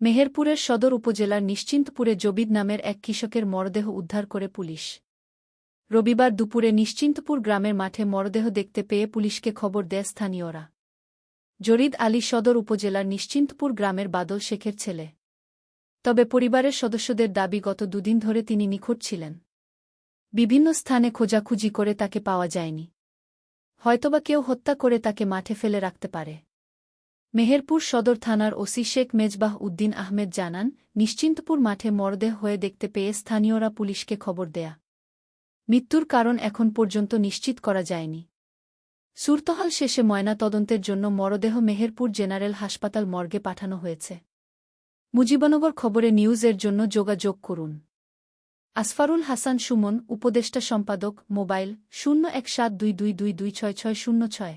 মেহেরপুরের সদর উপজেলার নিশ্চিন্তপুরে জবিদ নামের এক কৃষকের মরদেহ উদ্ধার করে পুলিশ। রবিবার দুপুরে নিশ্চিন্তপুর গ্রামের মাঠে মরদেহ দেখতে পেয়ে পুলিশকে খবর দেয় স্থানীয়রা। জরিদ আলী সদর উপজেলার নিশ্চিন্তপুর গ্রামের বাদল শেখের ছেলে। তবে পরিবারের সদস্যদের দাবি, গত দুদিন ধরে তিনি নিখোঁজ ছিলেন। বিভিন্ন স্থানে খোঁজাখুঁজি করে তাকে পাওয়া যায়নি। হয়তোবা কেউ হত্যা করে তাকে মাঠে ফেলে রাখতে পারে। মেহেরপুর সদর থানার ওসি শেখ মেজবাহ উদ্দিন আহমেদ জানান, নিশ্চিন্তপুর মাঠে মরদেহ হয়ে দেখতে পেয়ে স্থানীয়রা পুলিশকে খবর দেয়া। মৃত্যুর কারণ এখন পর্যন্ত নিশ্চিত করা যায়নি। সুরতহাল শেষে ময়না তদন্তের জন্য মরদেহ মেহেরপুর জেনারেল হাসপাতাল মর্গে পাঠানো হয়েছে। মুজিবনগর খবরে নিউজের জন্য যোগাযোগ করুন। আসফারুল হাসান সুমন, উপদেষ্টা সম্পাদক, মোবাইল, শূন্য এক সাত দুই দুই দুই দুই ছয় ছয় শূন্য ছয়।